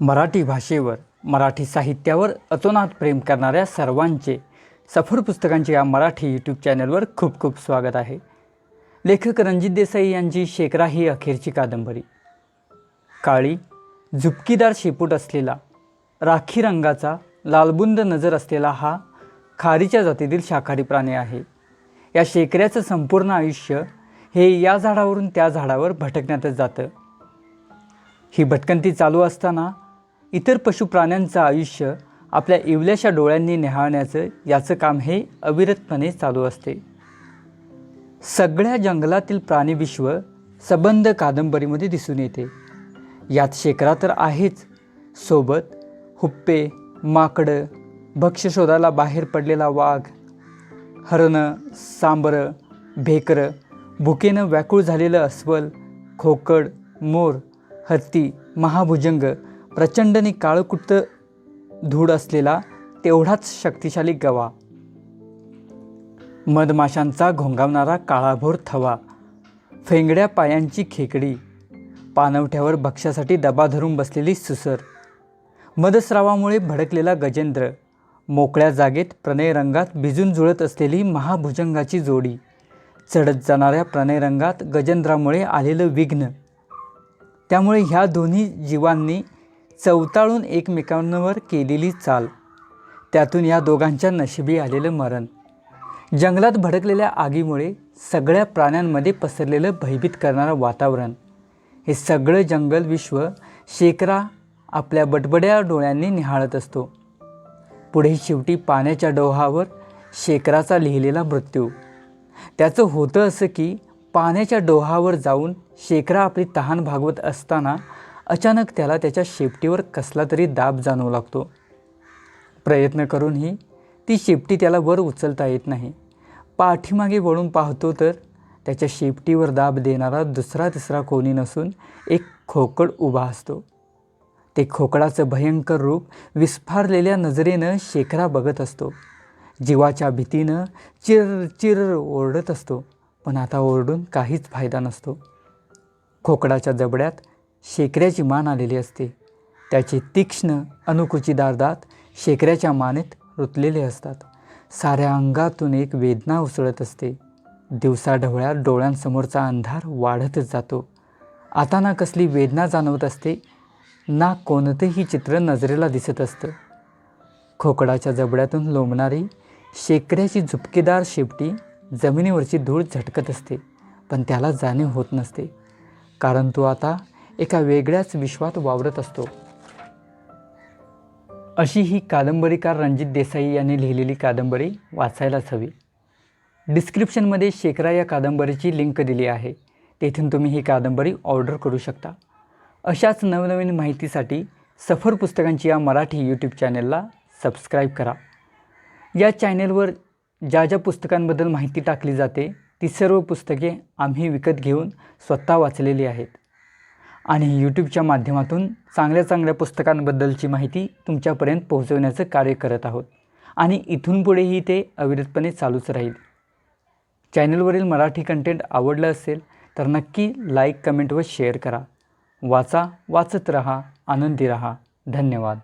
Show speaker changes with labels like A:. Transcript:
A: मराठी भाषेवर मराठी साहित्यावर अतोनात प्रेम करणाऱ्या सर्वांचे सफर पुस्तकांचे या मराठी यूट्यूब चॅनलवर खूप खूप स्वागत आहे. लेखक रणजित देसाई यांची शेकरा ही अखेरची कादंबरी. काळी झुपकीदार शेपूट असलेला राखी रंगाचा लालबुंद नजर असलेला हा खारीच्या जातीतील शाकाहारी प्राणी आहे. या शेकऱ्याचं संपूर्ण आयुष्य हे या झाडावरून त्या झाडावर भटकण्यातच जातं. ही भटकंती चालू असताना इतर पशुप्राण्यांचं आयुष्य आपल्या इवल्याशा डोळ्यांनी निहाळण्याचं याचं काम हे अविरतपणे चालू असते. सगळ्या जंगलातील प्राणीविश्व सबंध कादंबरीमध्ये दिसून येते. यात शेकरा तर आहेच. सोबत हुप्पे माकडं भक्ष्य शोधायला बाहेर पडलेला वाघ हरणं सांबरं भेकरं भुकेनं व्याकुळ झालेलं अस्वल खोकड मोर हत्ती महाभुजंग प्रचंडने काळकुट्ट धूळ असलेला तेवढाच शक्तिशाली गवा. मधमाशांचा घोंगावणारा काळाभोर थवा फेंगड्या पायांची खेकडी पानवठ्यावर भक्ष्यासाठी डबा धरून बसलेली सुसर मदस्रावामुळे भडकलेला गजेंद्र मोकळ्या जागेत प्रणयरंगात भिजून जुळत असलेली महाभुजंगाची जोडी चढत जाणाऱ्या प्रणयरंगात गजेंद्रामुळे आलेलं विघ्न. त्यामुळे ह्या दोन्ही जीवांनी चवताळून एकमेकांवर केलेली चाल. त्यातून या दोघांच्या नशिबी आलेलं मरण. जंगलात भडकलेल्या आगीमुळे सगळ्या प्राण्यांमध्ये पसरलेलं भयभीत करणारं वातावरण. हे सगळं जंगल विश्व शेकरा आपल्या बटबड्या डोळ्यांनी निहाळत असतो. पुढे शेवटी पाण्याच्या डोहावर शेकराचा लिहिलेला मृत्यू. त्याचं होतं असं की पाण्याच्या डोहावर जाऊन शेकरा आपली तहान भागवत असताना अचानक त्याला त्याच्या शेपटीवर कसला तरी दाब जाणवू लागतो. प्रयत्न करूनही ती शेपटी त्याला वर उचलता येत नाही. पाठीमागे वळून पाहतो तर त्याच्या शेपटीवर दाब देणारा दुसरा तिसरा कोणी नसून एक खोकड उभा असतो. ते खोकडाचं भयंकर रूप विस्फारलेल्या नजरेनं शेखरा बघत असतो. जीवाच्या भीतीनं चिर चिर ओरडत असतो पण आता ओरडून काहीच फायदा नसतो. खोकडाच्या जबड्यात शेकऱ्याची मान आलेली असते. त्याचे तीक्ष्ण अनुकुचीदार दात शेकऱ्याच्या मानेत रुतलेले असतात. साऱ्या अंगातून एक वेदना उसळत असते. दिवसाढवळ्यात डोळ्यांसमोरचा अंधार वाढतच जातो. आता ना कसली वेदना जाणवत असते ना कोणतंही चित्र नजरेला दिसत असतं. खोकडाच्या जबड्यातून लोंबणारी शेकड्याची झुपकेदार शेपटी जमिनीवरची धूळ झटकत असते पण त्याला जाणीव होत नसते. कारण तो आता एका वेगळ्याच विश्वात वावरत असतो. अशी ही कादंबरीकार रणजित देसाई यांनी लिहिलेली कादंबरी वाचायलाच हवी. डिस्क्रिप्शनमध्ये शेकरा या कादंबरीची लिंक दिली आहे. तेथून तुम्ही ही कादंबरी ऑर्डर करू शकता. अशाच नवनवीन माहितीसाठी सफर पुस्तकांची या मराठी यूट्यूब चॅनलला सबस्क्राईब करा. या चॅनेलवर ज्या ज्या पुस्तकांबद्दल माहिती टाकली जाते ती सर्व पुस्तके आम्ही विकत घेऊन स्वतः वाचलेली आहेत. आणि यूट्यूबच्या माध्यमातून चांगल्या चांगल्या पुस्तकांबद्दलची माहिती तुमच्यापर्यंत पोहोचवण्याचं कार्य करत आहोत. आणि इथून पुढेही ते अविरतपणे चालूच राहील. चॅनलवरील मराठी कंटेंट आवडलं असेल तर नक्की लाईक कमेंट व शेअर करा. वाचा वाचत रहा आनंदी रहा. धन्यवाद.